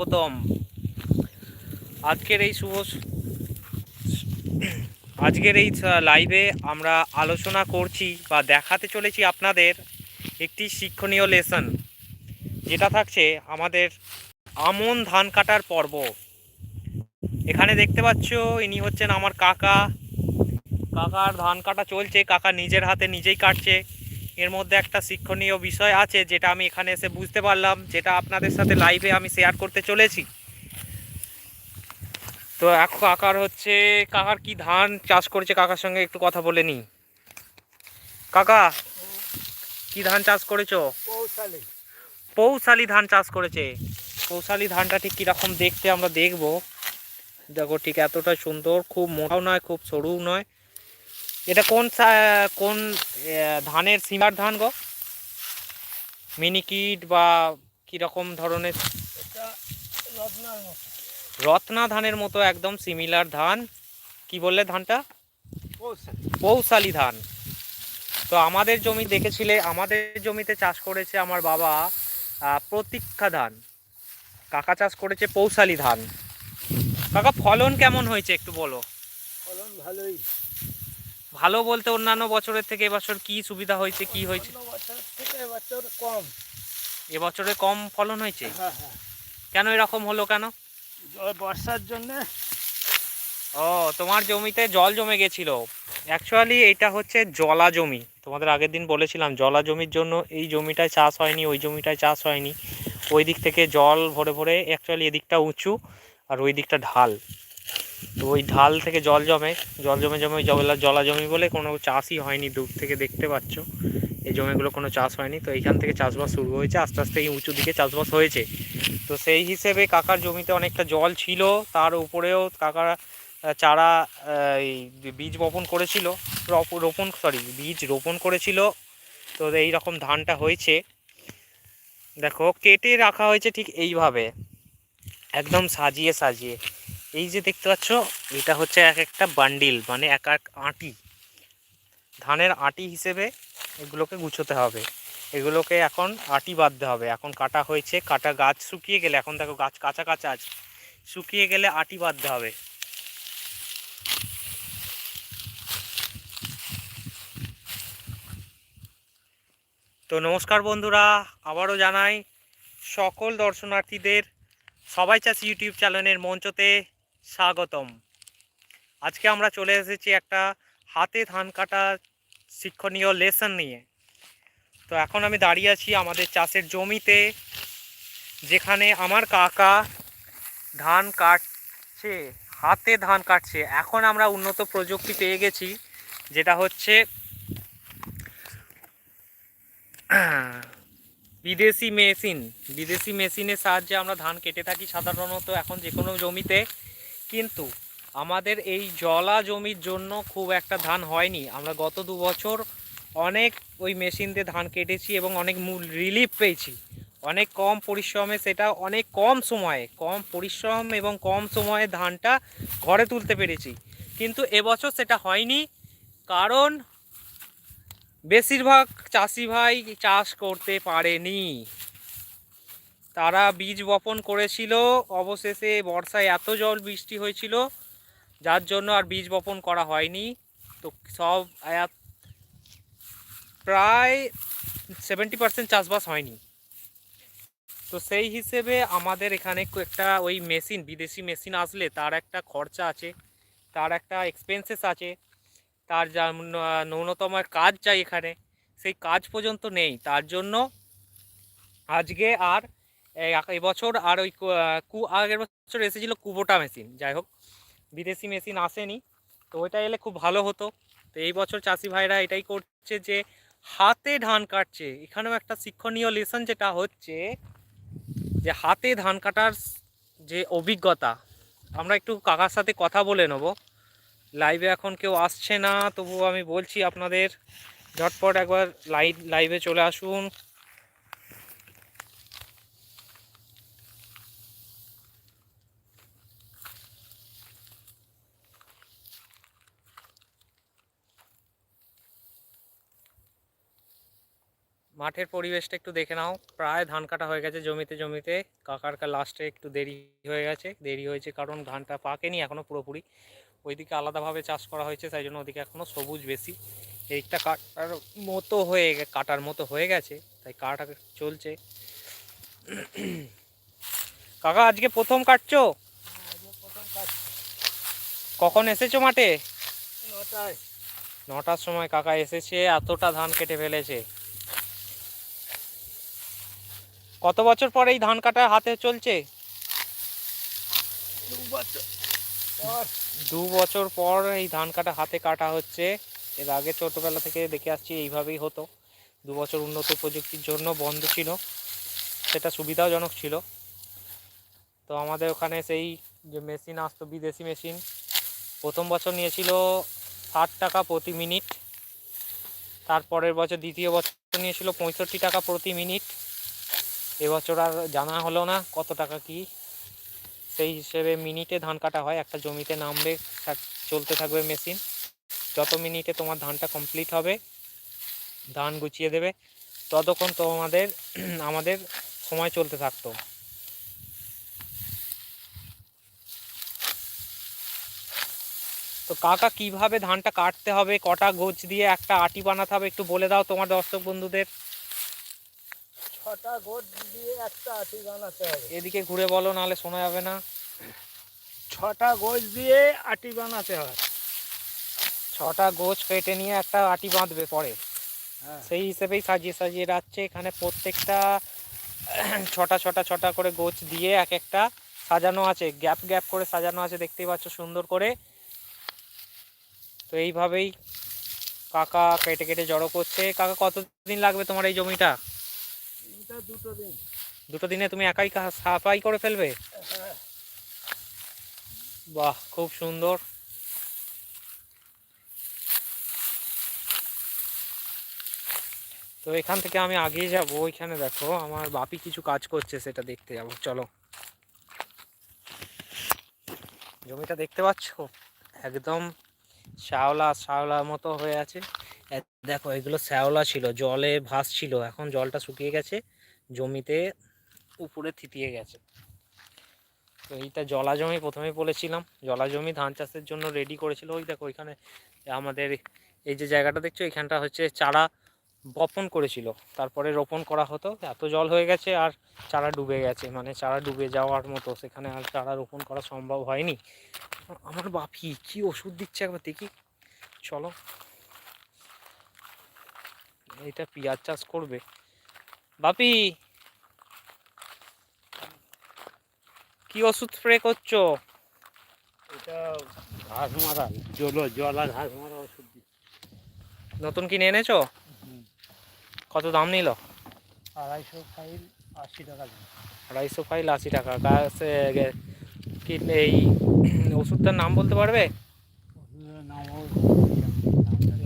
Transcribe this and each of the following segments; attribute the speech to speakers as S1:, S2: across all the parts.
S1: গৌতম আজকের এই শুভ আজকের এই লাইভে আমরা আলোচনা করছি বা দেখাতে চলেছি আপনাদের একটি শিক্ষণীয় লেসন যেটা থাকছে আমাদের আমন ধান কাটার পর্ব। এখানে দেখতে পাচ্ছ, ইনি হচ্ছেন আমার কাকা। কাকার ধান কাটা চলছে, কাকা নিজের হাতে নিজেই কাটছে। এর মধ্যে একটা শিক্ষণীয় বিষয় আছে যেটা আমি এখানে এসে বুঝতে পারলাম যেটা আপনাদের সাথে লাইভে আমি শেয়ার করতে চলেছি। তো এখন কাকার হচ্ছে কাকার কি ধান চাষ করেছে? কাকার সঙ্গে একটু কথা বলে নি কাকা কি ধান চাষ করেছ?
S2: পৌঁছালে
S1: পৌশালি ধান চাষ করেছে। পৌশালি ধানটা ঠিক কীরকম দেখতে আমরা দেখব। দেখো ঠিক এতটা সুন্দর খুব মোটাও নয় খুব সরুও নয়। এটা কোন কোন ধানের সিমার ধান গো? মিনিকিট বা কীরকম ধরনের?
S2: এটা
S1: রত্না ধানের মতো একদম সিমিলার ধান। কি বললে ধানটা? পৌশালি। ধান। তো আমাদের জমি দেখেছিলে আমাদের জমিতে চাষ করেছে আমার বাবা প্রতীক্ষা ধান। কাকা চাষ করেছে পৌশালি ধান। কাকা ফলন কেমন হয়েছে একটু বলো।
S2: ফলন ভালোই।
S1: ভালো বলতে অন্যান্য বছরের থেকে এবছর কি সুবিধা হয়েছে কি হয়েছে?
S2: এবছর কম।
S1: এবছরে কম ফলন হয়েছে?
S2: হ্যাঁ হ্যাঁ।
S1: কেন এরকম হলো কেন?
S2: বর্ষার জন্য।
S1: ও তোমার জমিতে জল জমে গেছিল। অ্যাকচুয়ালি এটা হচ্ছে জলা জমি। তোমাদের আগের দিন বলেছিলাম জলা জমির জন্য এই জমিটায় চাষ হয়নি ওই জমিটায় চাষ হয়নি। ওই দিক থেকে জল ভরে ভরে অ্যাকচুয়ালি এদিকটা উঁচু আর ওই দিকটা ঢাল। তো ওই ঢাল থেকে জল জমে জল জমে জমে জলা জলা জমি বলে কোনো চাষই হয়নি দূর থেকে দেখতে পাচ্ছ। এই জমিগুলো কোনো চাষ হয়নি। তো এইখান থেকে চাষবাস শুরু হয়েছে, আস্তে আস্তে এই উঁচু দিকে চাষবাস হয়েছে। তো সেই হিসেবে কাকার জমিতে অনেকটা জল ছিল, তার উপরেও কাকার চারা এই বীজ বপন করেছিল, রপ- রোপণ সরি বীজ রোপণ করেছিল। তো এই রকম ধানটা হয়েছে। দেখো, কেটে রাখা হয়েছে ঠিক এইভাবে। একদম সাজিয়ে সাজিয়ে। এই যে দেখতে পাচ্ছ, এটা হচ্ছে এক একটা বান্ডিল মানে এক এক আঁটি। ধানের আঁটি হিসেবে এগুলোকে গুছোতে হবে। এগুলোকে এখন আঁটি বাঁধতে হবে। এখন কাটা হয়েছে, কাটা গাছ শুকিয়ে গেলে, এখন দেখো গাছ কাঁচা কাঁচা আছে, শুকিয়ে গেলে আঁটি বাঁধতে হবে। তো নমস্কার বন্ধুরা, আবারও জানাই সকল দর্শনার্থীদের সবাই চাষি ইউটিউব চ্যানেলের মঞ্চতে স্বাগতম। আজকে আমরা চলে এসেছি একটা হাতে ধান কাটা শিক্ষণীয় লেসন নিয়ে। তো এখন আমি দাঁড়িয়ে আছি আমাদের চাষের জমিতে, যেখানে আমার কাকা ধান কাটছে, হাতে ধান কাটছে। এখন আমরা উন্নত প্রযুক্তি পেয়ে গেছি, যেটা হচ্ছে বিদেশি মেশিন। বিদেশি মেশিনের সাহায্যে আমরা ধান কেটে থাকি সাধারণত এখন যে কোনো জমিতে। কিন্তু আমাদের এই জলা জমির জন্য খুব একটা ধান হয়নি। আমরা গত দু বছর অনেক ওই মেশিন দিয়ে ধান কেটেছি এবং অনেক মূল রিলিফ পেয়েছি। অনেক কম পরিশ্রমে সেটা অনেক কম সময়ে, কম পরিশ্রম এবং কম সময়ে ধানটা ঘরে তুলতে পেরেছি। কিন্তু এবছর সেটা হয়নি কারণ বেশিরভাগ চাষি ভাই চাষ করতে পারেনি। তারা বীজ বপন করেছিল, অবশেষে বর্ষায় এত জল বৃষ্টি হয়েছিল, যার জন্য আর বীজ বপন করা হয়নি। তো সব প্রায় সেভেন্টি পার্সেন্ট চাষবাস হয়নি। তো সেই হিসেবে আমাদের এখানে একটা ওই মেশিন, বিদেশি মেশিন আসলে তার একটা খরচা আছে, তার একটা এক্সপেন্সেস আছে, তার যা ন্যূনতম কাজ চাই এখানে, সেই কাজ পর্যন্ত নেই। তার জন্য আজকে আর এবছর আর ওই কু- আগের বছর এসেছিল কুবোটা মেশিন, যাই হোক, বিদেশি মেশিন আসেনি। তো ওইটা এলে খুব ভালো হতো। তো এই বছর চাষি ভাইরা এটাই করছে যে, হাতে ধান কাটছে। এখানেও একটা শিক্ষণীয় লেসন যেটা হচ্ছে যে, হাতে ধান কাটার যে অভিজ্ঞতা, আমরা একটু কাকার সাথে কথা বলে নেব। লাইভে এখন কেউ আসছে না, তবুও আমি বলছি আপনাদের, ঝটপট একবার লাইভ লাইভে চলে আসুন। মাঠের পরিবেশটা একটু দেখে নাও। প্রায় ধান কাটা হয়ে গেছে জমিতে জমিতে। কাকার কা লাস্টে একটু দেরি হয়ে গেছে দেরি হয়েছে কারণ ধানটা পাকেনি এখনও পুরোপুরি। ওইদিকে আলাদাভাবে চাষ করা হয়েছে তাই জন্য ওদিকে এখনও সবুজ বেশি। এইটা কাটার মতো হয়ে কাটার মতো হয়ে গেছে তাই কাটা চলছে। কাকা আজকে প্রথম কাটছো? কখন এসেছ মাঠে?
S2: নটায়।
S1: নটার সময় কাকা এসেছে এতটা ধান কেটে ফেলেছে। কত বছর পর এই ধান কাটা হাতে চলছে?
S2: দু বছর পর
S1: এই ধান কাটা হাতে কাটা হচ্ছে। এর আগে ছোটোবেলা থেকে দেখে আসছি, এইভাবেই হতো। দু বছর উন্নত প্রযুক্তির জন্য বন্ধ ছিল। সেটা সুবিধাজনক ছিল। তো আমাদের ওখানে সেই যে মেশিন আসতো, বিদেশি মেশিন, প্রথম বছর নিয়েছিল ষাট টাকা প্রতি মিনিট। তারপরের বছর, দ্বিতীয় বছর নিয়েছিল পঁয়ষট্টি টাকা প্রতি মিনিট। এবছর আর জানা হলো না কত টাকা কি। সেই হিসেবে মিনিটে ধান কাটা হয়, একটা জমিতে নামবে চলতে থাকবে মেশিন। যত মিনিটে তোমার ধানটা কমপ্লিট হবে, ধান গুছিয়ে দেবে, ততক্ষণ তোমাদের, আমাদের সময় চলতে থাকতো। তো কাকা, কীভাবে ধানটা কাটতে হবে? কটা গোছ দিয়ে একটা আটি বানাতে হবে একটু বলে দাও তোমার দর্শক বন্ধুদের।
S2: ছটা গোট দিয়ে একটা আটি বানাতে হবে।
S1: এদিকে ঘুরে বলো নাহলে শোনা যাবে না।
S2: ছটা গোজ দিয়ে আটি বানাতে হয়।
S1: ছটা গোছ কেটে নিয়ে একটা আটি বাঁধবে পরে।
S2: হ্যাঁ।
S1: সেই হিসেবেই সাজিয়ে সাজিয়ে রাখছে। এখানে প্রত্যেকটা ছটা ছটা ছটা করে গোছ দিয়ে এক একটা সাজানো আছে। গ্যাপ গ্যাপ করে সাজানো আছে দেখতেই পাচ্ছ সুন্দর করে। তো এইভাবেই কাকা কেটে কেটে জড়ো করছে। কাকা কতদিন লাগবে তোমার এই জমিটা?
S2: দুটো দিন।
S1: দুটো দিনে তুমি একাই সাফাই করে ফেলবে?
S2: হ্যাঁ।
S1: বাহ খুব সুন্দর। তো এখান থেকে আমি আগিয়ে যাব ওইখানে দেখো আমার বাপি কিছু কাজ করছে সেটা দেখতে যাব চলো। জমিটা দেখতে পাচ্ছ? একদম শ্যাওলা শ্যাওলা মতো হয়ে আছে। দেখো এগুলো শ্যাওলা ছিল জলে ভাসছিল এখন জলটা শুকিয়ে গেছে। জমিতে উপরে থিতিয়ে গেছে। তো এইটা জলা জমি প্রথমেই বলেছিলাম। জলা জমি ধান চাষের জন্য রেডি করেছিল। ওই দেখো ওইখানে আমাদের এই যে জায়গাটা দেখছ, এখানটা হচ্ছে চারা বপন করেছিল। তারপরে রোপণ করা হতো। এত জল হয়ে গেছে আর চারা ডুবে গেছে। মানে চারা ডুবে যাওয়ার মতো। সেখানে আর চারা রোপণ করা সম্ভব হয়নি। আমার বাপি, কি ওষুধ দিচ্ছে একবার দেখি। চলো। এইটা পেঁয়াজ চাষ করবে। বাপি! কি ওষুধ স্প্রে করছ?
S2: এটা ঘাস মারা জল জলা ঘাস মারা ওষুধ
S1: নতুন কিনে এনেছো? কত দাম নিল?
S2: আড়াইশো ফাইল আশি টাকা
S1: আড়াইশো ফাইল আশি টাকা। গাছে কি এই ওষুধটার নাম বলতে পারবে?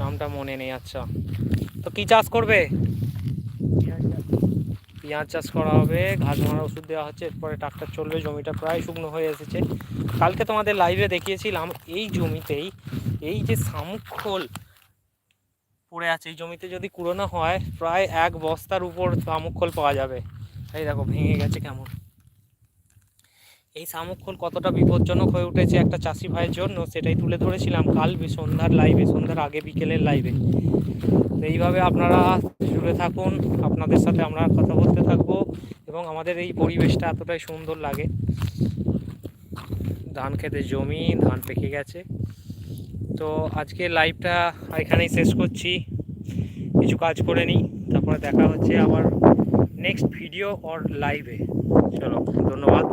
S1: নামটা মনে নেই আচ্ছা। তো কি চাষ করবে? পেঁয়াজ চাষ করা হবে, ঘাস মারা ওষুধ দেওয়া হচ্ছে, এরপরে ট্রাক্টর চলবে, জমিটা প্রায় শুকনো হয়ে এসেছে। কালকে তোমাদের লাইভে দেখিয়েছিলাম, এই জমিতেই, এই যে শামুক খোল পড়ে আছে, এই জমিতে যদি কুড়োনো হয়, প্রায় এক বস্তার উপর শামুক খোল পাওয়া যাবে। এই দেখো, ভেঙে গেছে কেমন। এই শামুক খোল কতটা বিপজ্জনক হয়ে উঠেছে একটা চাষি ভাইয়ের জন্য সেটাই তুলে ধরেছিলাম কাল সন্ধ্যার লাইভে সন্ধ্যার আগে বিকেলের লাইভে তো এইভাবে আপনারা জুড়ে থাকুন, আপনাদের সাথে আমরা কথা বলতে থাকব এবং আমাদের এই পরিবেশটা এতটাই সুন্দর লাগে। ধান খেতে জমি, ধান পেকে গেছে। তো আজকে লাইভটা এখানেই শেষ করছি। কিছু কাজ করে নিই, তারপরে দেখা হচ্ছে আবার নেক্সট ভিডিও অর লাইভে চলো, ধন্যবাদ।